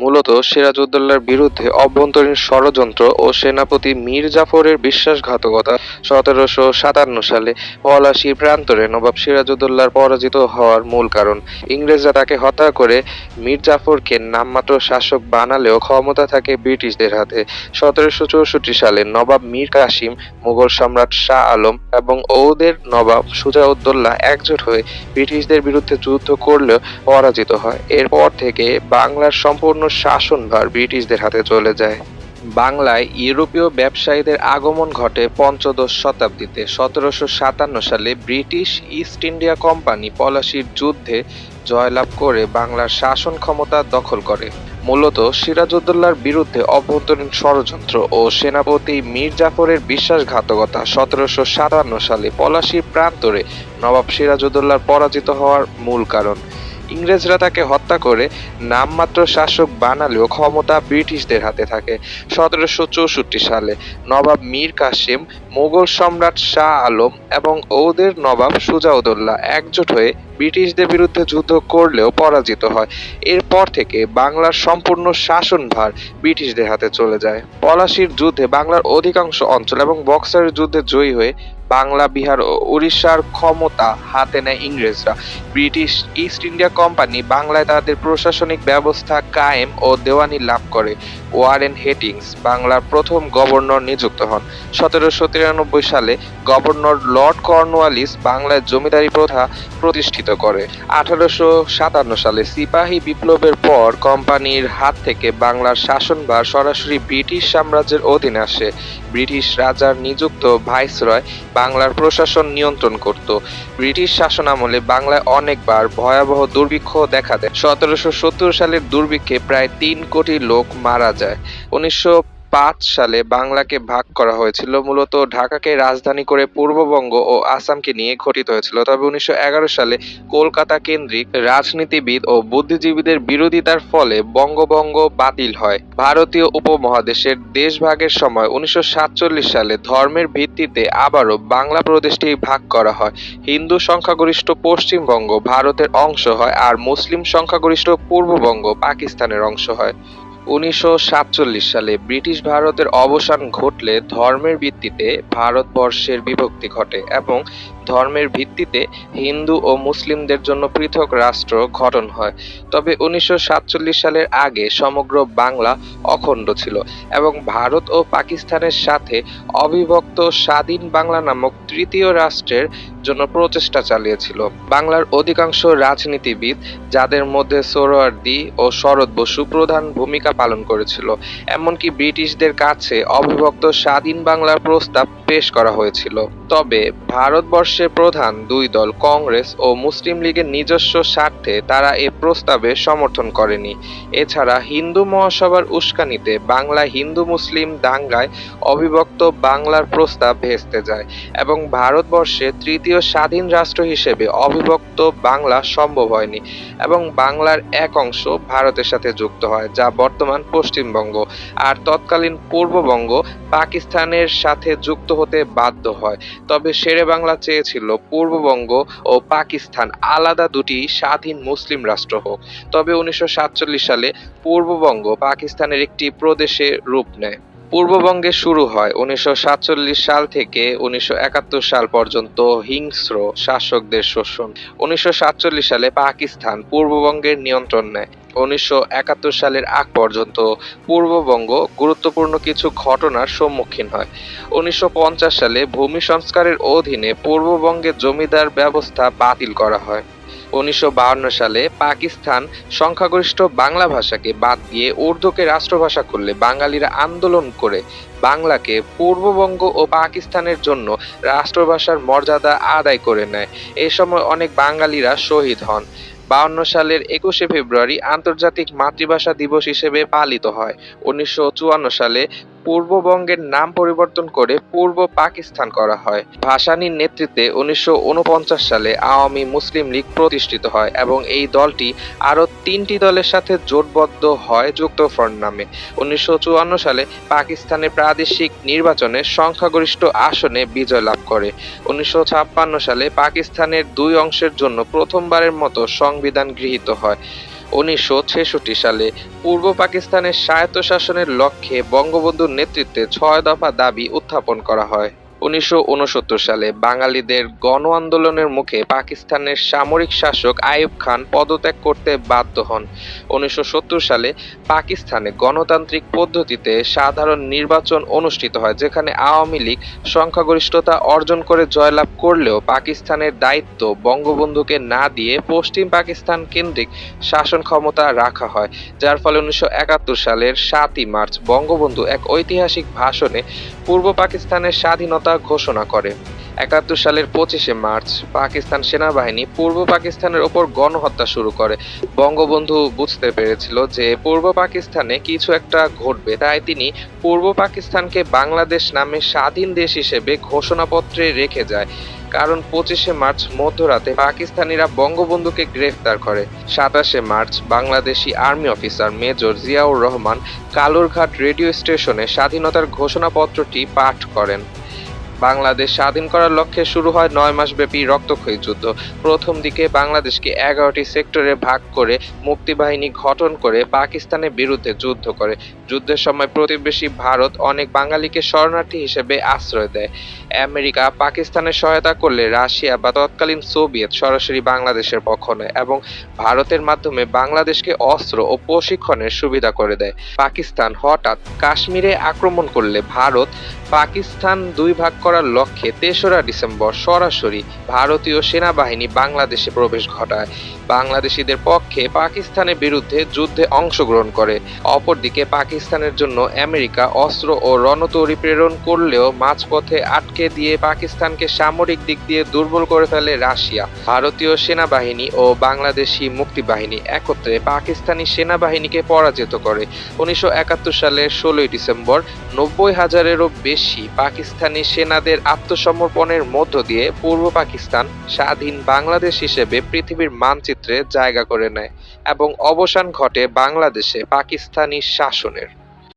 মূলত সিরাজউদ্দৌলার বিরুদ্ধে অভ্যন্তরীণ ষড়যন্ত্র ও সেনাপতি মীর জাফরের বিশ্বাসঘাতকতা সতেরোশো সাতান্ন সালে পলাশীর প্রান্তরে নবাব সিরাজউদ্দৌলার পরাজিত হওয়ার মূল কারণ। ইংরেজরা তাকে হত্যা করে মীর জাফরকে নামমাত্র শাসক বানালেও ক্ষমতা থাকে ব্রিটিশদের হাতে। সতেরোশো চৌষট্টি সালে নবাব মীর কাসিম, মুঘল সম্রাট শাহ আলম এবং ঔদের নবাব সুজাউদ্দৌলা একজোট হয়ে ব্রিটিশদের বিরুদ্ধে যুদ্ধ করলেও পরাজিত হয়। এরপর থেকে বাংলার সম্পূর্ণ শাসনভার ব্রিটিশদের হাতে চলে যায়। বাংলায় ইউরোপীয় ব্যবসায়ীদের আগমন ঘটে পঞ্চদশ শতাব্দীতে। সতেরোশো সাতান্ন সালে ব্রিটিশ ইস্ট ইন্ডিয়া কোম্পানি পলাশির যুদ্ধে জয়লাভ করে বাংলার শাসন ক্ষমতা দখল করে। মূলত সিরাজউদ্দৌলার বিরুদ্ধে অভ্যন্তরীণ ষড়যন্ত্র ও সেনাপতি মীর জাফরের বিশ্বাসঘাতকতা সতেরোশো সাতান্ন সালে পলাশির প্রান্তরে নবাব সিরাজউদ্দৌলার পরাজিত হওয়ার মূল কারণ। ইংরেজরা তাকে হত্যা করে নামমাত্র শাসক বানালেও ক্ষমতা ব্রিটিশদের হাতে থাকে। সতেরোশো চৌষট্টি সালে নবাব মীর কাসিম, মোগল সম্রাট শাহ আলম এবং ওদের নবাব সুজাউদৌল্লা একজোট হয়ে ব্রিটিশদের বিরুদ্ধে যুদ্ধ করলেও পরাজিত হয়। এরপর থেকে বাংলার সম্পূর্ণ শাসনভার ব্রিটিশদের হাতে চলে যায়। পলাশির যুদ্ধে বাংলার অধিকাংশ অঞ্চল এবং বক্সারের যুদ্ধে জয়ী হয়ে বাংলা, বিহার ও উড়িষ্যার ক্ষমতা হাতে নেয় ইংরেজরা। ব্রিটিশ ইস্ট ইন্ডিয়া কোম্পানি বাংলায় তাদের প্রশাসনিক ব্যবস্থা কায়েম ও দেওয়ানি লাভ করে। ওয়ারেন হেটিংস বাংলার প্রথম গভর্নর নিযুক্ত হন। সতেরোশো তিরানব্বই সালে গভর্নর লর্ড কর্নওয়ালিস বাংলায় জমিদারি প্রথা প্রতিষ্ঠিত করে। আঠারোশো সাতান্ন সালে সিপাহী বিপ্লবের পর কোম্পানির হাত থেকে বাংলার শাসনভার সরাসরি ব্রিটিশ সাম্রাজ্যের অধীনে আসে। ব্রিটিশ রাজার নিযুক্ত ভাইসরয় বাংলার প্রশাসন নিয়ন্ত্রণ করত। ব্রিটিশ শাসনামলে বাংলায় অনেকবার ভয়াবহ দুর্ভিক্ষ দেখা দেয়। সতেরোশো সত্তর সালের দুর্ভিক্ষে প্রায় তিন কোটি লোক মারা যায়। উনিশশো পাঁচ সালে বাংলাকে ভাগ করা হয়েছিল। মূলত ঢাকাকে রাজধানী করে পূর্ববঙ্গ ও আসামকে নিয়ে গঠিত হয়েছিল। তবে উনিশশো এগারো সালে কলকাতা কেন্দ্রিক রাজনীতিবিদ ও বুদ্ধিজীবীদের বিরোধিতার ফলে বঙ্গভঙ্গ বাতিল হয়। ভারতীয় উপমহাদেশের দেশভাগের সময় উনিশশো সাতচল্লিশ সালে ধর্মের ভিত্তিতে আবারও বাংলা প্রদেশটি ভাগ করা হয়। হিন্দু সংখ্যাগরিষ্ঠ পশ্চিমবঙ্গ ভারতের অংশ হয় আর মুসলিম সংখ্যাগরিষ্ঠ পূর্ববঙ্গ পাকিস্তানের অংশ হয়। উনিশশো সাতচল্লিশ সালে ব্রিটিশ ভারতের অবসান ঘটলে ধর্মের ভিত্তিতে ভারতবর্ষের বিভক্তি ঘটে এবং ধর্মের ভিত্তিতে হিন্দু ও মুসলিমদের জন্য পৃথক রাষ্ট্র গঠন হয়। তবে উনিশশো সাতচল্লিশ সালের আগে সমগ্র বাংলা অখণ্ড ছিল এবং ভারত ও পাকিস্তানের সাথে অবিভক্ত স্বাধীন বাংলা নামক তৃতীয় রাষ্ট্রের জন্য প্রচেষ্টা চালিয়েছিল। বাংলার অধিকাংশ রাজনীতিবিদ যাদের মধ্যে সোহরাওয়ার্দী ও শরৎ বসু প্রধান ভূমিকা পালন করেছিল, এমনকি ব্রিটিশদের কাছে অবিভক্ত স্বাধীন বাংলার প্রস্তাব পেশ করা হয়েছিল। তবে ভারতবর্ষের প্রধান দুই দল, কংগ্রেস ও মুসলিম লীগের নিজস্ব স্বার্থে তারা এ প্রস্তাবে সমর্থন করেনি। এছাড়া হিন্দু মহাসভার উস্কানিতে বাংলা হিন্দু মুসলিম দাঙ্গায় অবিভক্ত বাংলার প্রস্তাব ভেস্তে যায় এবং ভারতবর্ষে তৃতীয় স্বাধীন রাষ্ট্র হিসেবে অবিভক্ত বাংলা সম্ভব হয়নি এবং বাংলার এক অংশ ভারতের সাথে যুক্ত হয়, যা বর্তমান পশ্চিমবঙ্গ। আর তৎকালীন পূর্ববঙ্গ পাকিস্তানের সাথে যুক্ত হতে বাধ্য হয়। তবে শেরে বাংলা চেয়েছিল পূর্ববঙ্গ ও পাকিস্তান আলাদা দুটি স্বাধীন মুসলিম রাষ্ট্র হোক। তবে উনিশশো সাতচল্লিশ সালে পূর্ববঙ্গ পাকিস্তানের একটি প্রদেশে রূপ নেয়। পূর্ববঙ্গে শুরু হয় উনিশশো সাতচল্লিশ সাল থেকে উনিশশো একাত্তর সাল পর্যন্ত হিংস্র শাসকদের শোষণ। উনিশশো সাতচল্লিশ সালে পাকিস্তান পূর্ববঙ্গের নিয়ন্ত্রণ নেয়। উনিশশো একাত্তর সালের আগ পর্যন্ত পূর্ববঙ্গ গুরুত্বপূর্ণ কিছু ঘটনার সম্মুখীন হয়। উনিশশো পঞ্চাশ সালে ভূমি সংস্কারের অধীনে পূর্ববঙ্গে জমিদার ব্যবস্থা বাতিল করা হয়। উনিশশো সালে পাকিস্তান সংখ্যাগরিষ্ঠ বাংলা ভাষাকে বাদ দিয়ে উর্দুকে রাষ্ট্রভাষা করলে বাঙালিরা আন্দোলন করে বাংলাকে পূর্ববঙ্গ ও পাকিস্তানের জন্য রাষ্ট্রভাষার মর্যাদা আদায় করে নেয়। এ সময় অনেক বাঙালিরা শহীদ হন। বাউন্ন সালের একুশে ফেব্রুয়ারি আন্তর্জাতিক মাতৃভাষা দিবস হিসেবে পালিত হয়। উনিশশো চুয়ান্ন সালে পূর্ববঙ্গের নাম পরিবর্তন করে পূর্ব পাকিস্তান করা হয়। ভাসানীর নেতৃত্বে উনিশশো উনপঞ্চাশ সালে আওয়ামী মুসলিম লীগ প্রতিষ্ঠিত হয় এবং এই দলটি আরও তিনটি দলের সাথে জোটবদ্ধ হয় যুক্তফ্রন্ট নামে। উনিশশো চুয়ান্ন সালে পাকিস্তানের প্রাদেশিক নির্বাচনে সংখ্যাগরিষ্ঠ আসনে বিজয় লাভ করে। উনিশশো ছাপ্পান্ন সালে পাকিস্তানের দুই অংশের জন্য প্রথমবারের মতো সংবিধান গৃহীত হয়। উনিশশো ছেষট্টি সালে পূর্ব পাকিস্তানের স্বায়ত্তশাসনের লক্ষ্যে বঙ্গবন্ধুর নেতৃত্বে ছয় দফা দাবি উত্থাপন করা হয়। উনিশশো উনসত্তর সালে বাঙালিদের গণ আন্দোলনের মুখে পাকিস্তানের সামরিক শাসক আইয়ুব খান পদত্যাগ করতে বাধ্য হন। উনিশশো সত্তর সালে পাকিস্তানে গণতান্ত্রিক পদ্ধতিতে সাধারণ নির্বাচন অনুষ্ঠিত হয়, যেখানে আওয়ামী লীগ সংখ্যাগরিষ্ঠতা অর্জন করে জয়লাভ করলেও পাকিস্তানের দায়িত্ব বঙ্গবন্ধুকে না দিয়ে পশ্চিম পাকিস্তান কেন্দ্রিক শাসন ক্ষমতা রাখা হয়, যার ফলে উনিশশো একাত্তর সালের সাতই মার্চ বঙ্গবন্ধু এক ঐতিহাসিক ভাষণে পূর্ব পাকিস্তানের স্বাধীনতা ঘোষণা করে। একাত্তর সালের পঁচিশে মার্চ পাকিস্তান সেনাবাহিনী পূর্ব পাকিস্তানের ওপর গণহত্যা শুরু করে। বঙ্গবন্ধু বুঝতে পেরেছিল যে পূর্ব পাকিস্তানে কিছু একটা ঘটবে, তাই তিনি পূর্ব পাকিস্তানকে বাংলাদেশ নামে স্বাধীন দেশ হিসেবে ঘোষণাপত্রে রেখে যায়। কারণ পঁচিশে মার্চ মধ্যরাতে পাকিস্তানিরা বঙ্গবন্ধুকে গ্রেফতার করে। সাতাশে March Bangladeshi army officer major Ziaur Rahman Kalurghat radio স্টেশনে স্বাধীনতার ঘোষণাপত্রটি পাঠ করেন। বাংলাদেশ স্বাধীন করার লক্ষ্যে শুরু হয় নয় মাসব্যাপী রক্তক্ষয়ী যুদ্ধ। প্রথম দিকে বাংলাদেশকে এগারোটি সেক্টরে ভাগ করে মুক্তিবাহিনী গঠন করে পাকিস্তানের বিরুদ্ধে যুদ্ধ করে। যুদ্ধের সময় প্রতিবেশী ভারত অনেক বাঙালিকে শরণার্থী হিসেবে আশ্রয় দেয়। আমেরিকা পাকিস্তানের সহায়তা করলে রাশিয়া বা তৎকালীন সোভিয়েত সরাসরি বাংলাদেশের পক্ষ নেয় এবং ভারতের মাধ্যমে বাংলাদেশকে অস্ত্র ও প্রশিক্ষণের সুবিধা করে দেয়। পাকিস্তান হঠাৎ কাশ্মীরে আক্রমণ করলে ভারত পাকিস্তান দুই ভাগ করার লক্ষ্যে তেসরা ডিসেম্বর সরাসরি ভারতীয় সেনাবাহিনী বাংলাদেশে প্রবেশ ঘটায়। বাংলাদেশিদের পক্ষে পাকিস্তানের বিরুদ্ধে যুদ্ধে অংশগ্রহণ করে। অপরদিকে পাকিস্তানের জন্য আমেরিকা অস্ত্র ও রণতরী প্রেরণ করলেও মাঝপথে আটকে দিয়ে পাকিস্তানকে সামরিক দিক দিয়ে দুর্বল করে ফেলে রাশিয়া। ভারতীয় সেনাবাহিনী ও বাংলাদেশি মুক্তিবাহিনী একত্রে পাকিস্তানি সেনাবাহিনীকে পরাজিত করে। উনিশশো একাত্তর সালের ষোলোই ডিসেম্বর নব্বই হাজারেরও বেশি পাকিস্তানি সেনাদের আত্মসমর্পণের মধ্য দিয়ে পূর্ব পাকিস্তান স্বাধীন বাংলাদেশ হিসেবে পৃথিবীর মানচিত্রে জায়গা করে নেয় এবং অবসান ঘটে বাংলাদেশে পাকিস্তানি শাসনের।